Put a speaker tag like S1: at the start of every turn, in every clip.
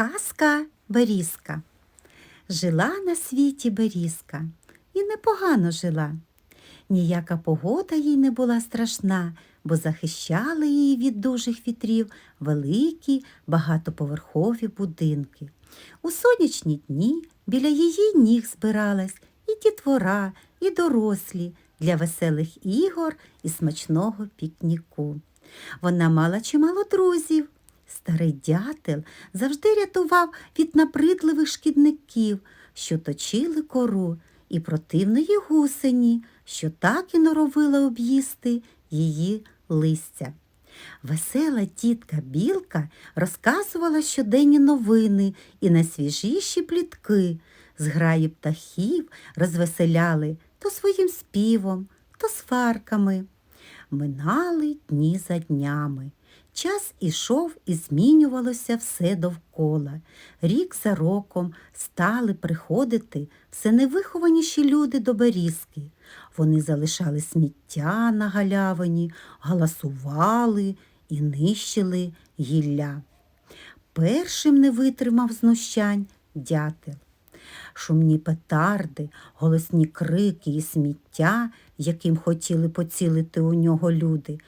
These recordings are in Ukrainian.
S1: Казка Берізка. Жила на світі Берізка і непогано жила. Ніяка погода їй не була страшна, бо захищали її від дужих вітрів великі багатоповерхові будинки. У сонячні дні біля її ніг збиралась і дітвора, і дорослі для веселих ігор і смачного пікніку. Вона мала чимало друзів. Старий дятел завжди рятував від набридливих шкідників, що точили кору, і противної гусені, що так і норовила об'їсти її листя. Весела тітка Білка розказувала щоденні новини і найсвіжіші плітки. Зграї птахів розвеселяли то своїм співом, то сварками. Минали дні за днями. Час ішов і змінювалося все довкола. Рік за роком стали приходити все невихованіші люди до берізки. Вони залишали сміття на галявині, галасували і нищили гілля. Першим не витримав знущань дятел. Шумні петарди, голосні крики і сміття, яким хотіли поцілити у нього люди,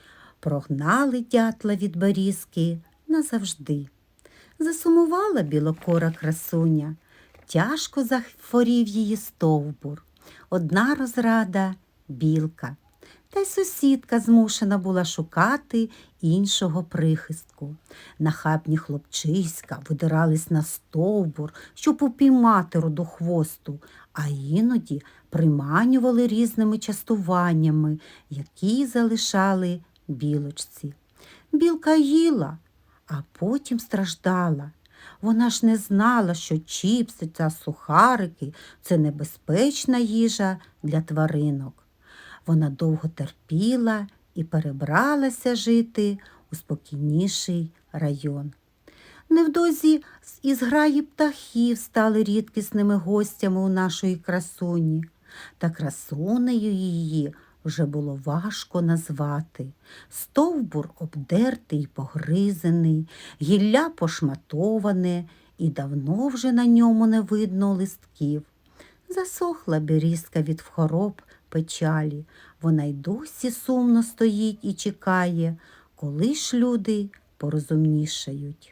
S1: прогнали дятла від берізки назавжди. Засумувала білокора красуня, тяжко захворів її стовбур. Одна розрада білка. Та й сусідка змушена була шукати іншого прихистку. Нахабні хлопчиська видирались на стовбур, щоб упіймати роду хвосту, а іноді приманювали різними частуваннями, які залишали білочці. Білка їла, а потім страждала. Вона ж не знала, що чіпси та сухарики це небезпечна їжа для тваринок. Вона довго терпіла і перебралася жити у спокійніший район. Невдовзі із граї птахів стали рідкісними гостями у нашої красуні, та красунею її вже було важко назвати. Стовбур обдертий погризений, гілля пошматоване, і давно вже на ньому не видно листків. Засохла берізка від хвороб печалі. Вона й досі сумно стоїть і чекає, коли ж люди порозумнішають.